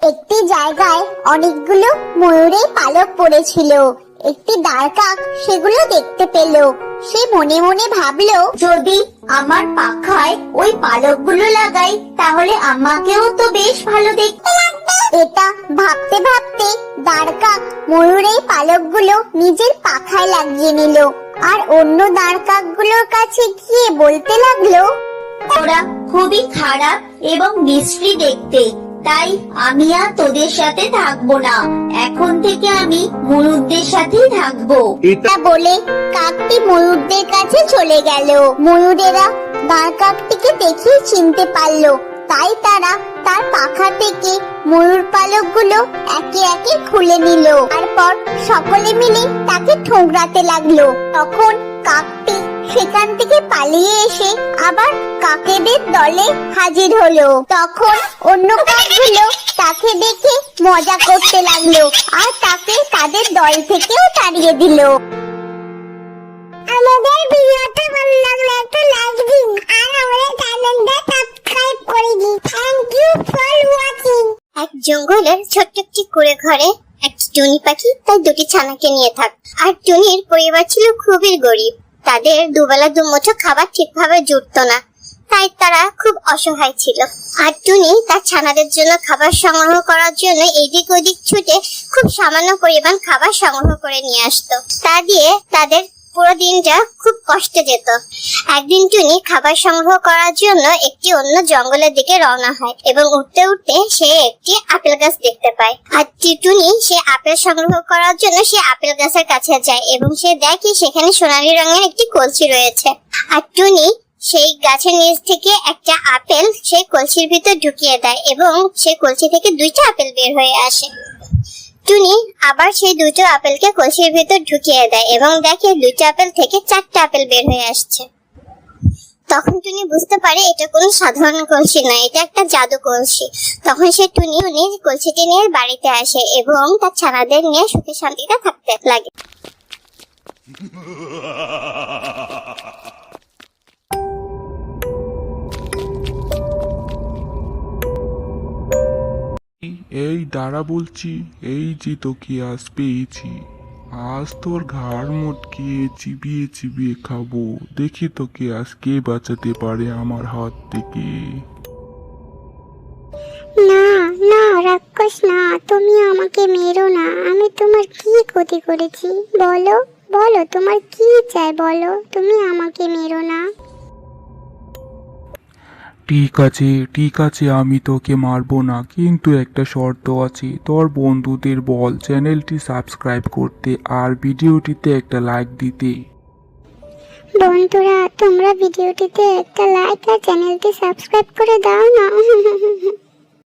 একটি জায়গায় অনেকগুলো ময়ূরের পালক পড়েছিল। একটি দাঁড়কাক সেগুলো দেখতে পেল। সে মনে মনে ভাবলো, যদি আমার পাখায় ওই পালকগুলো লাগাই, তাহলে আমাকেও তো বেশ ভালো দেখতে লাগবে। এটা ভাবতে ভাবতে দাঁড়কাক ময়ূরের পালকগুলো নিজের পাখায় লাগিয়ে নিল। আর অন্য দাঁড়কাকগুলোর কাছে গিয়ে বলতে লাগল, ওরা খুবই খারাপ এবং বিশ্রী দেখতে। তাই আমি আর তোদের সাথে থাকব না। এখন থেকে আমি ময়ূরদের সাথেই থাকব। এটা বলে কাকটি ময়ূরদের কাছে চলে গেল। ময়ূরেরা দাঁড় কাকটিকে দেখেই চিনতে পারল। তাই তারা তার পাখা থেকে ময়ূর পালকগুলো একে একে খুলে নিল। তারপর সকলে মিলে তাকে ঠোকরাতে লাগল। তখন কাকটি সেখান থেকে পালিয়ে এসে আবার কাকেদের দলে হাজির হলো। তখন অন্য কাকগুলো তাকে দেখে মজা করতে লাগল আর তাকে তাদের দল থেকেও তাড়িয়ে দিল। আমাদের ভিডিওটা ভালো লাগলে একটু লাইক দিন আর আমাদের চ্যানেলটা সাবস্ক্রাইব করে দিন। থ্যাংক ইউ ফর ওয়াচিং এক জঙ্গলের ছোট্ট একটি কুড়ে ঘরে একটি টুনি পাখি তার দুটি ছানাকে নিয়ে থাক। আর টুনির পরিবার ছিল খুবই গরিব। তাদের দুবেলা দুমুঠো খাবার ঠিকভাবে জুটতো না। তাই তারা খুব অসহায় ছিল। আর টুনি তার ছানাদের জন্য খাবার সংগ্রহ করার জন্য এদিক ওদিক ছুটে খুব সামান্য পরিমাণ খাবার সংগ্রহ করে নিয়ে আসতো। তা দিয়ে তাদের পুরো দিনটা খুব কষ্টে যেত। একদিন টুনি খাবার সংগ্রহ করার জন্য একটি অন্য জঙ্গলের দিকে রওনা হয় এবং উঠতে উঠতে সে একটি আপেল গাছ দেখতে পায়। আর টিটুনি সে আপেল সংগ্রহ করার জন্য সে আপেল গাছের কাছে যায় এবং সে দেখে সেখানে সোনালী রঙের একটি কলসি রয়েছে। আর টুনি সেই গাছের নিচ থেকে একটা আপেল সেই কলসির ভিতর ঢুকিয়ে দেয় এবং সেই কলসি থেকে দুইটা আপেল বের হয়ে আসে। টুনি আবার সেই দুটো আপেলকে কলসির ভেতর ঢুকিয়ে দেয় এবং দেখে দুটো আপেল থেকে চারটা আপেল বের হয়ে আসছে। তখন টুনি বুঝতে পারে এটা কোনো সাধারণ কলসি নয় এটা একটা জাদু কলসি। তখন সে টুনি উনি কলসিটি নিয়ে বাড়িতে আসে এবং তার ছানাদের নিয়ে সুখে শান্তিতে থাকতে লাগে। এই দাঁড়া বলছি, এই যে তোকে আজ পেয়েছি। আজ তোর ঘাড় মোটকিয়ে চিবিয়ে চিবিয়ে খাব। দেখি তোকে আজ কে বাঁচাতে পারে আমার হাত থেকে। না না, রাক্ষস না, তুমি আমাকে মেরো না। আমি তোমার কি ক্ষতি করেছি? বলো বলো, তোমার কি চাই বলো? তুমি আমাকে মেরো না। ঠিক আছে ঠিক আছে, আমি তোকে মারবো না, কিন্তু একটা শর্ত আছে। তোর বন্ধুদের বল, চ্যানেলটি সাবস্ক্রাইব করতে আর ভিডিওটিতে একটা লাইক দিতে। বন্ধুরা, তোমরা ভিডিওটিতে একটা লাইক আর চ্যানেলটি সাবস্ক্রাইব করে দাও না।